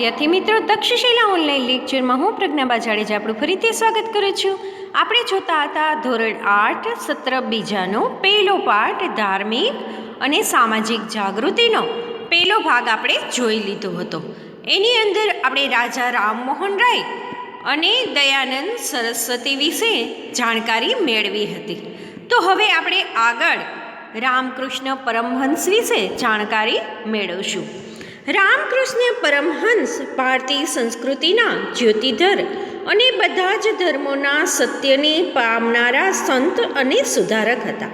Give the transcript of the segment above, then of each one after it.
વિદ્યાર્થી મિત્રો, તક્ષશિલા ઓનલાઈન લેક્ચરમાં હું પ્રજ્ઞાબા જાડેજા આપણું ફરીથી સ્વાગત કરું છું. આપણે જોતા હતા ધોરણ આઠ, સત્ર બીજાનો પહેલો પાઠ ધાર્મિક અને સામાજિક જાગૃતિનો. પહેલો ભાગ આપણે જોઈ લીધો હતો. એની અંદર આપણે રાજા રામમોહન રાય અને દયાનંદ સરસ્વતી વિશે જાણકારી મેળવી હતી. તો હવે આપણે આગળ રામકૃષ્ણ પરમહંસ વિશે જાણકારી મેળવશું. રામકૃષ્ણ પરમહંસ ભારતીય સંસ્કૃતિના જ્યોતિધર અને બધા જ ધર્મોના સત્યને પામનારા સંત અને સુધારક હતા.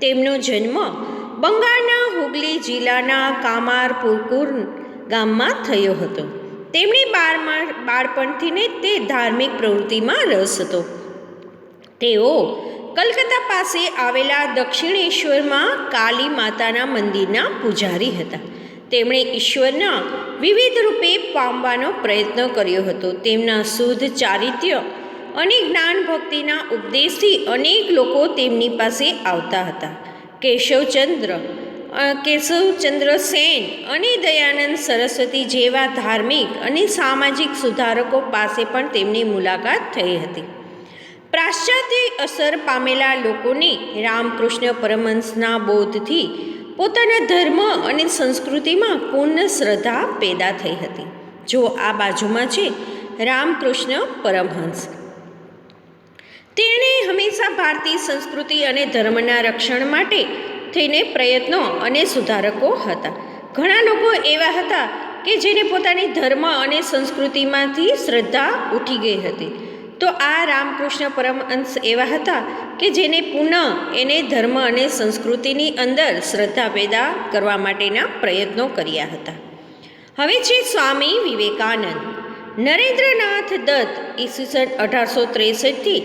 તેમનો જન્મ બંગાળના હુગલી જિલ્લાના કામારપુરકુર ગામમાં થયો હતો. તેમણે બાળમાં બાળપણથીને તે ધાર્મિક પ્રવૃત્તિમાં રસ હતો. તેઓ કલકત્તા પાસે આવેલા દક્ષિણેશ્વરમાં કાલી માતાના મંદિરના પૂજારી હતા. તેમણે ઈશ્વરના વિવિધ રૂપે પામવાનો પ્રયત્ન કર્યો હતો. તેમના શુદ્ધ ચારિત્ર્ય અને જ્ઞાન ભક્તિના ઉપદેશથી અનેક લોકો તેમની પાસે આવતા હતા. કેશવચંદ્ર કેશવચંદ્ર સેન અને દયાનંદ સરસ્વતી જેવા ધાર્મિક અને સામાજિક સુધારકો પાસે પણ તેમની મુલાકાત થઈ હતી. પાશ્ચાત્ય અસર પામેલા લોકોને રામકૃષ્ણ પરમહંસના બોધથી પોતાના ધર્મ અને સંસ્કૃતિમાં પૂર્ણ શ્રદ્ધા પેદા થઈ હતી. જો આ બાજુમાં છે, રામકૃષ્ણ પરમહંસ. તેણે હંમેશા ભારતીય સંસ્કૃતિ અને ધર્મના રક્ષણ માટે થઈને પ્રયત્નો અને સુધારકો હતા. ઘણા લોકો એવા હતા કે જેને પોતાની ધર્મ અને સંસ્કૃતિમાંથી શ્રદ્ધા ઉઠી ગઈ હતી. તો આ રામકૃષ્ણ પરમહંસ એવા હતા કે જેને પુનઃ એને ધર્મ અને સંસ્કૃતિની અંદર શ્રદ્ધા પેદા કરવા માટેના પ્રયત્નો કર્યા હતા. હવે છે સ્વામી વિવેકાનંદ. નરેન્દ્રનાથ દત્ત ઈસવીસન અઢારસો ત્રેસઠથી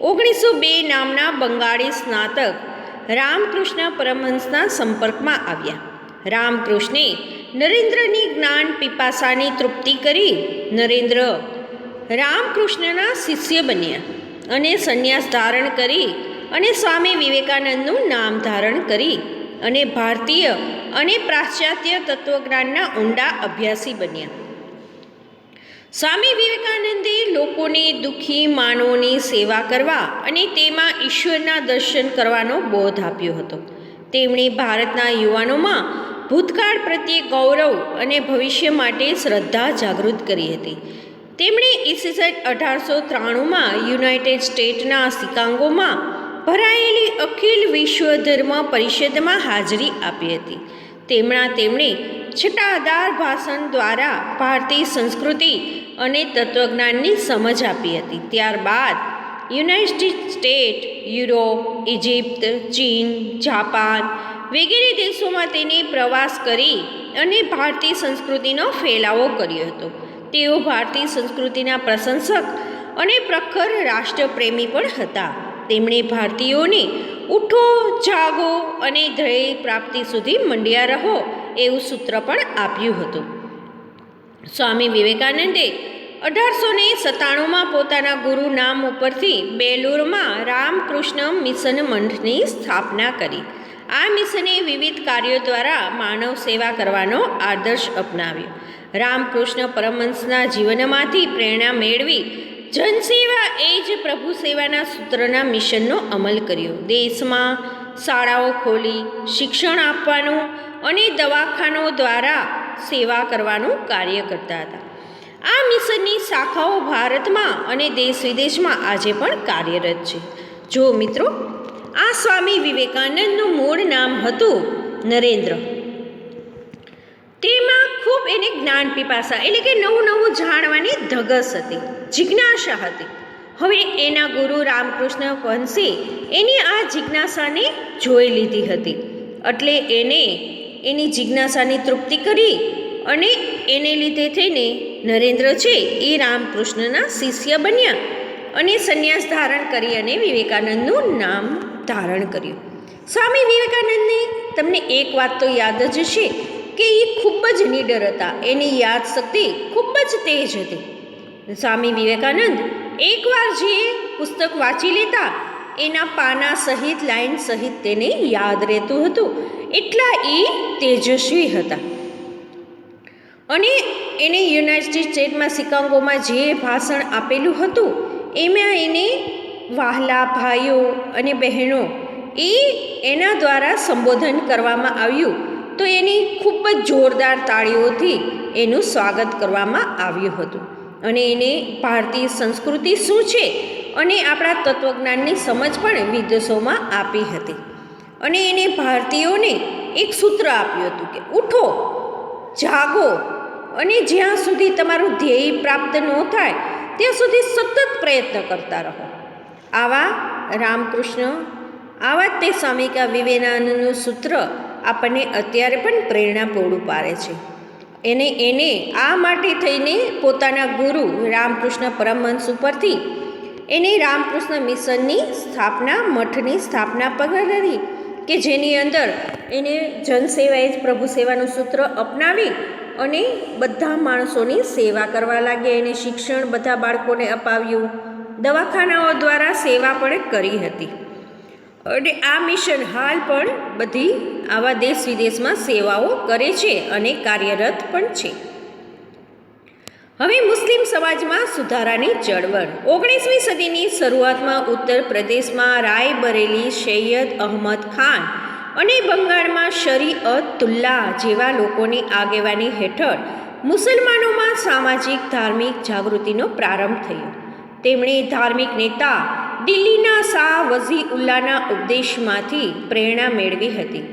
ઓગણીસો બે નામના બંગાળી સ્નાતક રામકૃષ્ણ પરમહંસના સંપર્કમાં આવ્યા. રામકૃષ્ણે નરેન્દ્રની જ્ઞાન પીપાસાની તૃપ્તિ કરી નરેન્દ્ર રામકૃષ્ણના શિષ્ય બન્યા અને સંન્યાસ ધારણ કરી અને સ્વામી વિવેકાનંદનું નામ ધારણ કરી અને ભારતીય અને પાશ્ચાત્ય તત્વજ્ઞાનના ઊંડા અભ્યાસી બન્યા. સ્વામી વિવેકાનંદે લોકોને દુઃખી, માનવોની સેવા કરવા અને તેમાં ઈશ્વરના દર્શન કરવાનો બોધ આપ્યો હતો. તેમણે ભારતના યુવાનોમાં ભૂતકાળ પ્રત્યે ગૌરવ અને ભવિષ્ય માટે શ્રદ્ધા જાગૃત કરી હતી. તેમણે ઈસવીસન અઢારસો ત્રાણુંમાં યુનાઇટેડ સ્ટેટના શિકાગોમાં ભરાયેલી અખિલ વિશ્વ ધર્મ પરિષદમાં હાજરી આપી હતી. તેમણે તેમણે છટાદાર ભાષણ દ્વારા ભારતીય સંસ્કૃતિ અને તત્વજ્ઞાનની સમજ આપી હતી. ત્યારબાદ યુનાઇટેડ સ્ટેટ, યુરોપ ઇજિપ્ત ચીન, જાપાન વગેરે દેશોમાં તેને પ્રવાસ કરી અને ભારતીય સંસ્કૃતિનો ફેલાવો કર્યો હતો. તેઓ ભારતીય સંસ્કૃતિના પ્રશંસક અને પ્રખર રાષ્ટ્રપ્રેમી પણ હતા. તેમણે ભારતીયોને ઉઠો, જાગો અને ધ્યેય પ્રાપ્તિ સુધી મંડ્યા રહો એવું સૂત્ર પણ આપ્યું હતું. સ્વામી વિવેકાનંદે અઢારસો ને સત્તાણુંમાં પોતાના ગુરુ નામ ઉપરથી બેલુરમાં રામકૃષ્ણ મિશન મંડની સ્થાપના કરી. આ મિશને વિવિધ કાર્યો દ્વારા માનવ સેવા કરવાનો આદર્શ અપનાવ્યો. રામકૃષ્ણ પરમહંસના જીવનમાંથી પ્રેરણા મેળવી જનસેવા એ જ પ્રભુ સેવાના સૂત્રના મિશનનો અમલ કર્યો. દેશમાં શાળાઓ ખોલી, શિક્ષણ આપવાનું અને દવાખાનો દ્વારા સેવા કરવાનું કાર્ય કરતા હતા. આ મિશનની શાખાઓ ભારતમાં અને દેશ વિદેશમાં આજે પણ કાર્યરત છે. જો મિત્રો, આ સ્વામી વિવેકાનંદનું મૂળ નામ હતું નરેન્દ્ર. તેમાં ખૂબ એને જ્ઞાન પીપાસા એટલે કે નવું નવું જાણવાની ધગસ હતી, જિજ્ઞાસા હતી. હવે એના ગુરુ રામકૃષ્ણ વંશી એની આ જિજ્ઞાસાને જોઈ લીધી હતી. એટલે એને એની જિજ્ઞાસાની તૃપ્તિ કરી અને એને લીધે થઈને નરેન્દ્ર છે એ રામકૃષ્ણના શિષ્ય બન્યા અને સંન્યાસ ધારણ કરી અને વિવેકાનંદનું નામ ધારણ કર્યું. સ્વામી વિવેકાનંદની તમને એક વાત તો યાદ જ હશે કે એ ખૂબ જ નીડર હતા. એની યાદ શક્તિ ખૂબ જ તેજ હતી. સ્વામી વિવેકાનંદ એકવાર જે પુસ્તક વાંચી લેતા, એના પાના સહિત, લાઈન સહિત તેને યાદ રહેતું હતું. એટલા એ તેજસ્વી હતા. અને એને યુનાઇટેડ સ્ટેટમાં શિકાગોમાં જે ભાષણ આપેલું હતું, એમાં એને વહાલા ભાઈઓ અને બહેનો એ એના દ્વારા સંબોધન કરવામાં આવ્યું. તો એની ખૂબ જ જોરદાર તાળીઓથી એનું સ્વાગત કરવામાં આવ્યું હતું. અને એને ભારતીય સંસ્કૃતિ શું છે અને આપણા તત્વજ્ઞાનની સમજ પણ વિદેશોમાં આપી હતી. અને એને ભારતીયોને એક સૂત્ર આપ્યું હતું કે ઉઠો, જાગો અને જ્યાં સુધી તમારું ધ્યેય પ્રાપ્ત ન થાય, ત્યાં સુધી સતત પ્રયત્ન કરતા રહો. આવા રામકૃષ્ણ, આવા તે સ્વામિકા વિવેકાનંદનું સૂત્ર આપણને અત્યારે પણ પ્રેરણા પૂરું પાડે છે. એને એને આ માટે થઈને પોતાના ગુરુ રામકૃષ્ણ પરમહંસ ઉપરથી એને રામકૃષ્ણ મિશનની સ્થાપના, મઠની સ્થાપના પગાર કરી કે જેની અંદર એને જનસેવા એ જ પ્રભુ સેવાનું સૂત્ર અપનાવી અને બધા માણસોની સેવા કરવા લાગ્યા. એને શિક્ષણ બધા બાળકોને અપાવ્યું. દવાખાનાઓ દ્વારા સેવા પણ કરી હતી. અને આ મિશન હાલ પણ બધી આવા દેશ વિદેશમાં સેવાઓ કરે છે અને કાર્યરત પણ છે. હવે મુસ્લિમ સમાજમાં સુધારાની ચળવળ. ઓગણીસમી સદીની શરૂઆતમાં ઉત્તર પ્રદેશમાં રાયબરેલી સૈયદ અહમદ ખાન અને બંગાળમાં શરીઅતુલ્લા જેવા લોકોની આગેવાની હેઠળ મુસલમાનોમાં સામાજિક, ધાર્મિક જાગૃતિનો પ્રારંભ થયો. તેમણે ધાર્મિક નેતા દિલ્હીના શાહ વઝી ઉલ્લાના ઉપદેશમાંથી પ્રેરણા મેળવી હતી.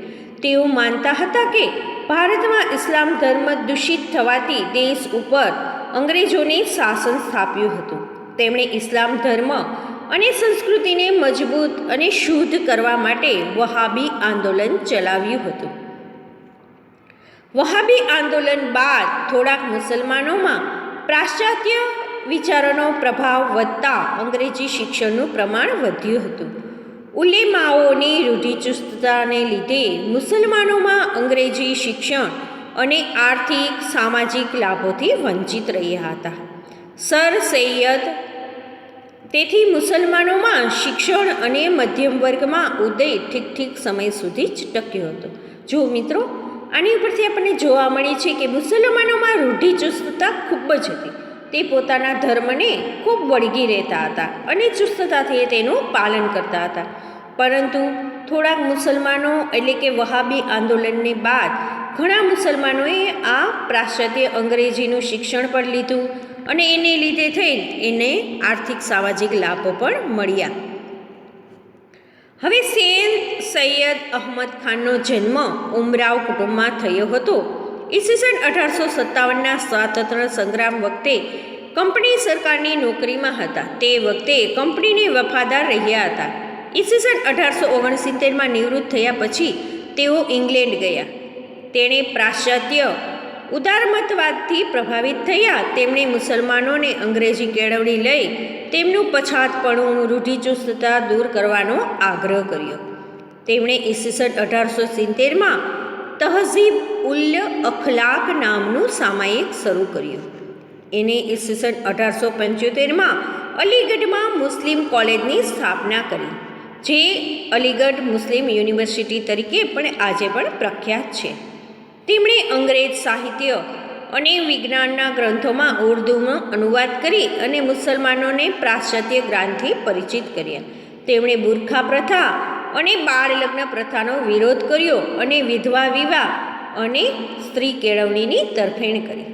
તેઓ માનતા હતા કે ભારતમાં ઇસ્લામ ધર્મ દૂષિત થવાથી દેશ ઉપર અંગ્રેજોને શાસન સ્થાપ્યું હતું. તેમણે ઇસ્લામ ધર્મ અને સંસ્કૃતિને મજબૂત અને શુદ્ધ કરવા માટે વહાબી આંદોલન ચલાવ્યું હતું. વહાબી આંદોલન બાદ થોડાક મુસલમાનોમાં પાશ્ચાત્ય વિચારોનો પ્રભાવ વધતા અંગ્રેજી શિક્ષણનું પ્રમાણ વધ્યું હતું. ઉલેમાઓની રૂઢિચુસ્તતાને લીધે મુસલમાનોમાં અંગ્રેજી શિક્ષણ અને આર્થિક, સામાજિક લાભોથી વંચિત રહ્યા હતા. સર સૈયદ તેથી મુસલમાનોમાં શિક્ષણ અને મધ્યમ વર્ગમાં ઉદય ઠીક ઠીક સમય સુધી જ ટક્યો હતો. જો મિત્રો, આની ઉપરથી આપણને જોવા મળે છે કે મુસલમાનોમાં રૂઢિચુસ્તતા ખૂબ જ હતી. તે પોતાના ધર્મને ખૂબ વળગી રહેતા હતા અને ચુસ્તતાથી તેનું પાલન કરતા હતા. પરંતુ થોડાક મુસલમાનો એટલે કે વહાબી આંદોલનને બાદ ઘણા મુસલમાનોએ આ પ્રાશ્ચાત્ય અંગ્રેજીનું શિક્ષણ પણ લીધું અને એને લીધે થઈ એને આર્થિક સામાજિક લાભો પણ મળ્યા. હવે શેર સૈયદ અહમદ ખાનનો જન્મ ઉમરાવ કુટુંબમાં થયો હતો. ઈસવીસન અઢારસો સત્તાવનના સ્વાતંત્ર્ય સંગ્રામ વખતે કંપની સરકારની નોકરીમાં હતા. તે વખતે કંપનીને વફાદાર રહ્યા હતા. ઈસવીસન અઢારસો ઓગણસિત્તેરમાં નિવૃત્ત થયા પછી તેઓ ઇંગ્લેન્ડ ગયા. તેણે પાશ્ચાત્ય ઉદારમતવાદથી પ્રભાવિત થયા. તેમણે મુસલમાનોને અંગ્રેજી કેળવણી લઈ તેમનું પછાતપણું રૂઢિચુસ્તતા દૂર કરવાનો આગ્રહ કર્યો. તેમણે ઈસવીસન અઢારસો સિત્તેરમાં તહઝીબ ઉલ અખલાક નામનું સામાયિક શરૂ કર્યું. એને ઈસવીસન અઢારસો પંચોતેરમાં અલીગઢમાં મુસ્લિમ કોલેજની સ્થાપના કરી, જે અલીગઢ મુસ્લિમ યુનિવર્સિટી તરીકે પણ આજે પણ પ્રખ્યાત છે. તેમણે અંગ્રેજ સાહિત્ય અને વિજ્ઞાનના ગ્રંથોમાં ઉર્દુમાં અનુવાદ કરી અને મુસલમાનોને પાશ્ચાત્ય જ્ઞાનથી પરિચિત કર્યા. તેમણે બુરખા પ્રથા અને બાળ લગ્ન પ્રથાનો વિરોધ કર્યો અને વિધવા વિવાહ અને સ્ત્રી કેળવણીની તરફેણ કરી.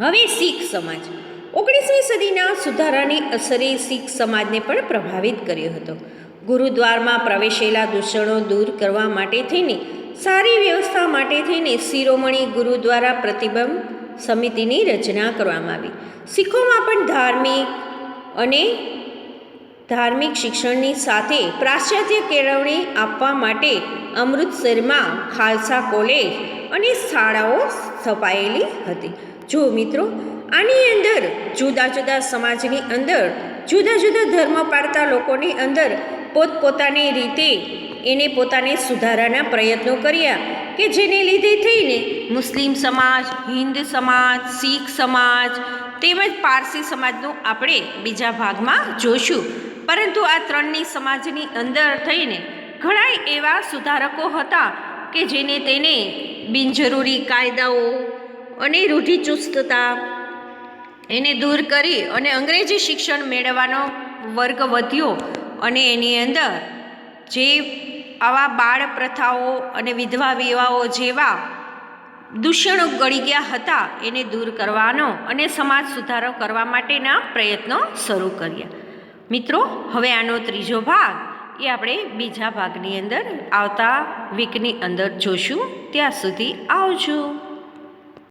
હવે શીખ સમાજ. ઓગણીસમી સદીના સુધારાની અસરે શીખ સમાજને પણ પ્રભાવિત કર્યો હતો. ગુરુદ્વારમાં પ્રવેશેલા દૂષણો દૂર કરવા માટે થઈને, સારી વ્યવસ્થા માટે થઈને શિરોમણી ગુરુદ્વારા પ્રતિબંધ સમિતિની રચના કરવામાં આવી. શીખોમાં પણ ધાર્મિક અને ધાર્મિક શિક્ષણની સાથે પાશ્ચાત્ય કેળવણી આપવા માટે અમૃતસરમાં ખાલસા કોલેજ અને શાળાઓ સ્થપાયેલી હતી. જો મિત્રો, આની અંદર જુદા જુદા સમાજની અંદર જુદા જુદા ધર્મ પાળતા લોકોની અંદર પોતપોતાની રીતે એને પોતાને સુધારાના પ્રયત્નો કર્યા કે જેને લીધે થઈને મુસ્લિમ સમાજ, હિન્દ સમાજ, શીખ સમાજ તેમજ પારસી સમાજનું આપણે બીજા ભાગમાં જોઈશું પરંતુ આ ત્રણની સમાજની અંદર થઈને ઘણા એવા સુધારકો હતા કે જેને તેને બિનજરૂરી કાયદાઓ અને રૂઢિચુસ્તતા એને દૂર કરી અને અંગ્રેજી શિક્ષણ મેળવવાનો વર્ગ વધ્યો અને એની અંદર જે આવા બાળ પ્રથાઓ અને વિધવા વિવાહો જેવા દૂષણો ગળી ગયા હતા, એને દૂર કરવાનો અને સમાજ સુધારો કરવા માટેના પ્રયત્નો શરૂ કર્યા. મિત્રો, હવે આનો ત્રીજો ભાગ એ આપણે બીજા ભાગની અંદર આવતા વીકની અંદર જોશું. ત્યાં સુધી આવજો.